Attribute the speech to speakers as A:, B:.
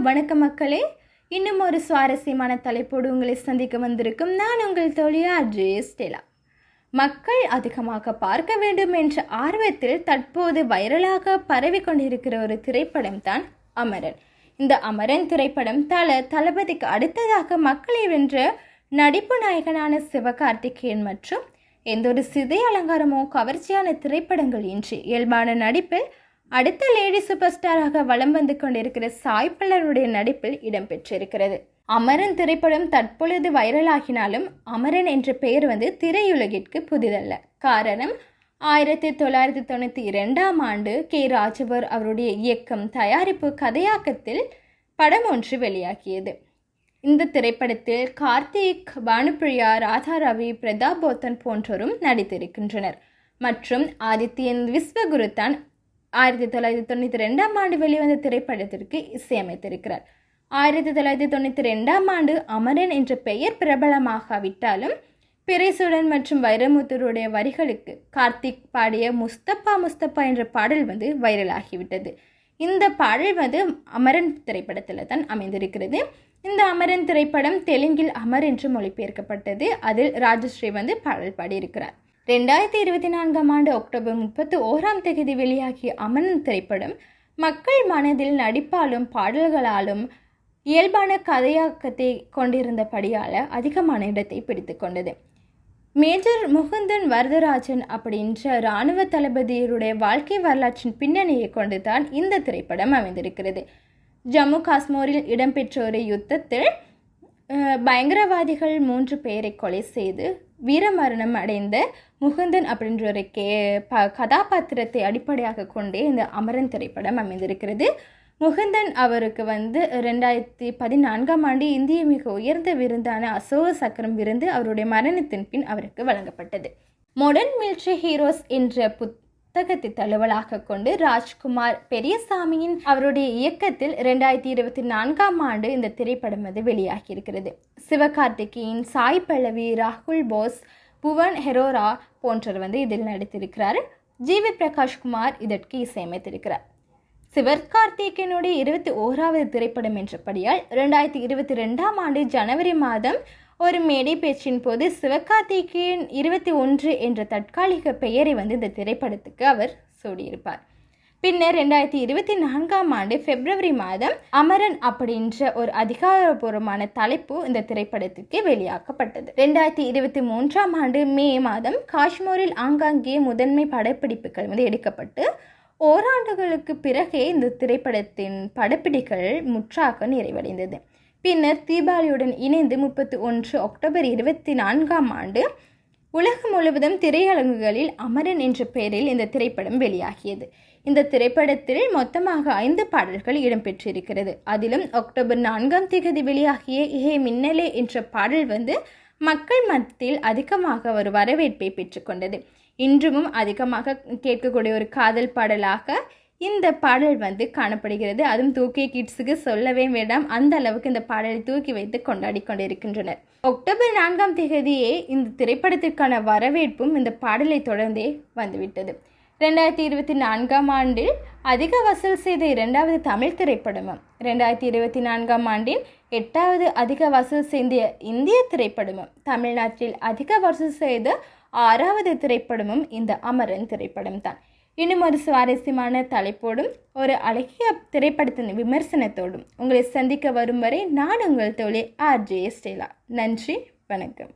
A: வணக்க மக்களே. இன்னும் ஒரு சுவாரஸ்யமான தலைப்போடு உங்களை சந்திக்க வந்திருக்கும் நான் உங்கள் தோழியா ஜேஸ்டெலா மக்கள் அதிகமாக பார்க்க வேண்டும் என்ற ஆர்வத்தில் தற்போது வைரலாக பரவி கொண்டிருக்கிற ஒரு திரைப்படம் தான் அமரன். இந்த அமரன் திரைப்படம் தல தளபதிக்கு அடுத்ததாக மக்களை வென்ற நடிப்பு நாயகனான சிவகார்த்திகேயன் மற்றும் எந்த ஒரு சிதை அலங்காரமோ கவர்ச்சியான திரைப்படங்கள் இன்றி இயல்பான நடிப்பில் அடுத்த லேடி சூப்பர் ஸ்டாராக வலம் வந்து கொண்டிருக்கிற சாய் பல்லருடைய நடிப்பில் இடம்பெற்றிருக்கிறது அமரன் திரைப்படம் தற்பொழுது வைரலாகினாலும் அமரன் என்ற பெயர் வந்து திரையுலகிற்கு புதிதல்ல. காரணம் ஆயிரத்தி தொள்ளாயிரத்தி தொண்ணூற்றி இரண்டாம் ஆண்டு கே. ராஜவர் அவருடைய இயக்கம் தயாரிப்பு கதையாக்கத்தில் படம் ஒன்று வெளியாகியது. இந்த திரைப்படத்தில் கார்த்திக் பானுப்பிரியா ராதா ரவி பிரதாப் போத்தன் போன்றோரும் நடித்திருக்கின்றனர். மற்றும் ஆதித்யன் விஸ்வகுரு தான் ஆயிரத்தி தொள்ளாயிரத்தி தொண்ணூற்றி ரெண்டாம் ஆண்டு வெளிவந்த திரைப்படத்திற்கு இசையமைத்திருக்கிறார். ஆயிரத்தி தொள்ளாயிரத்தி தொண்ணூற்றி ரெண்டாம் ஆண்டு அமரன் என்ற பெயர் பிரபலமாகாவிட்டாலும் பிறைசுடன் மற்றும் வைரமுத்தருடைய வரிகளுக்கு கார்த்திக் பாடிய முஸ்தப்பா முஸ்தப்பா என்ற பாடல் வந்து வைரலாகிவிட்டது. இந்த பாடல் வந்து அமரன் திரைப்படத்தில் தான் அமைந்திருக்கிறது. இந்த அமரன் திரைப்படம் தெலுங்கில் அமர் என்று மொழிபெயர்க்கப்பட்டது. அதில் ராஜஸ்ரீ வந்து பாடல் பாடியிருக்கிறார். ரெண்டாயிரத்தி இருபத்தி நான்காம் ஆண்டு அக்டோபர் முப்பத்தி ஓராம் தேதி வெளியாகிய அமரன் திரைப்படம் மக்கள் மனதில் நடிப்பாலும் பாடல்களாலும் இயல்பான கதையாக்கத்தை கொண்டிருந்தபடியால் அதிகமான இடத்தை பிடித்து கொண்டது. மேஜர் முகுந்தன் வரதராஜன் அப்படின்ற இராணுவ தளபதியருடைய வாழ்க்கை வரலாற்றின் பின்னணியை கொண்டுதான் இந்த திரைப்படம் அமைந்திருக்கிறது. ஜம்மு காஷ்மீரில் இடம்பெற்ற ஒரு யுத்தத்தில் பயங்கரவாதிகள் மூன்று பேரை கொலை செய்து வீரமரணம் அடைந்த முகுந்தன் அப்படின்ற ஒரு கே ப கதாபாத்திரத்தை அடிப்படையாக கொண்டே இந்த அமரன் திரைப்படம் அமைந்திருக்கிறது. முகுந்தன் அவருக்கு வந்து ரெண்டாயிரத்தி பதினான்காம் ஆண்டு இந்திய மிக உயர்ந்த விருந்தான அசோக சக்கரம் விருந்து அவருடைய மரணத்தின் பின் அவருக்கு வழங்கப்பட்டது. மாடர்ன் மில்ட்ரி ஹீரோஸ் என்ற புத் புத்தகத்தை தழுவலாக கொண்டு ராஜ்குமார் பெரியசாமியின் அவருடைய இயக்கத்தில் ரெண்டாயிரத்தி இருபத்தி நான்காம் ஆண்டு இந்த திரைப்படம் வந்து வெளியாகியிருக்கிறது. சிவகார்த்திகேயன் சாய் பல்லவி ராகுல் போஸ் புவன் ஹெரோரா போன்றவர் வந்து இதில் நடித்திருக்கிறார். ஜிவி பிரகாஷ்குமார் இதற்கு இசையமைத்திருக்கிறார். சிவகார்த்திகேயனுடைய இருபத்தி ஓராவது திரைப்படம் என்றபடியால் ரெண்டாயிரத்தி இருபத்தி ரெண்டாம் ஆண்டு ஜனவரி மாதம் ஒரு மேடை பேச்சின் போது சிவகார்த்திகேயன் இருபத்தி ஒன்று என்ற தற்காலிக பெயரை வந்து இந்த திரைப்படத்துக்கு அவர் சூடியிருப்பார். பின்னர் ரெண்டாயிரத்தி இருபத்தி நான்காம் ஆண்டு பிப்ரவரி மாதம் அமரன் அப்படின்ற ஒரு அதிகாரபூர்வமான தலைப்பு இந்த திரைப்படத்துக்கு வெளியாக்கப்பட்டது. ரெண்டாயிரத்தி இருபத்தி மூன்றாம் ஆண்டு மே மாதம் காஷ்மீரில் ஆங்காங்கே முதன்மை படப்பிடிப்புகள் வந்து எடுக்கப்பட்டு ஓராண்டுகளுக்கு பிறகே இந்த திரைப்படத்தின் படப்பிடிகள் முற்றாக நிறைவடைந்தது. பின்னர் தீபாவளியுடன் இணைந்து முப்பத்தி ஒன்று அக்டோபர் இருபத்தி நான்காம் ஆண்டு உலகம் முழுவதும் திரையரங்குகளில் அமரன் என்ற பெயரில் இந்த திரைப்படம் வெளியாகியது. இந்த திரைப்படத்தில் மொத்தமாக ஐந்து பாடல்கள் இடம்பெற்றிருக்கிறது. அதிலும் அக்டோபர் நான்காம் தேதி வெளியாகிய ஏ மின்னலே என்ற பாடல் வந்து மக்கள் மத்தியில் அதிகமாக ஒரு வரவேற்பை பெற்றுக்கொண்டது இன்றும் அதிகமாக கேட்கக்கூடிய ஒரு காதல் பாடலாக இந்த பாடல் வந்து காணப்படுகிறது. அதுவும் தூக்கிய கிட்ஸுக்கு சொல்லவே வேண்டாம். அந்த அளவுக்கு இந்த பாடலை தூக்கி வைத்து கொண்டாடி கொண்டிருக்கின்றனர். அக்டோபர் நான்காம் தேதியே இந்த திரைப்படத்திற்கான வரவேற்பும் இந்த பாடலை தொடர்ந்தே வந்துவிட்டது. ரெண்டாயிரத்தி இருபத்தி நான்காம் ஆண்டில் அதிக வசூல் செய்த இரண்டாவது தமிழ் திரைப்படமும் ரெண்டாயிரத்தி இருபத்தி நான்காம் ஆண்டின் எட்டாவது அதிக வசூல் செய்த இந்திய திரைப்படமும் தமிழ்நாட்டில் அதிக வசூல் செய்த ஆறாவது திரைப்படமும் இந்த அமரன் திரைப்படம் தான் இன்னும் ஒரு சுவாரஸ்யமான தலைப்போடும் ஒரு அழகிய திரைப்படத்தின் விமர்சனத்தோடும் உங்களை சந்திக்க வரும் வரை நான் உங்கள் தோழி ஆர்ஜே ஸ்டேலா நன்றி வணக்கம்.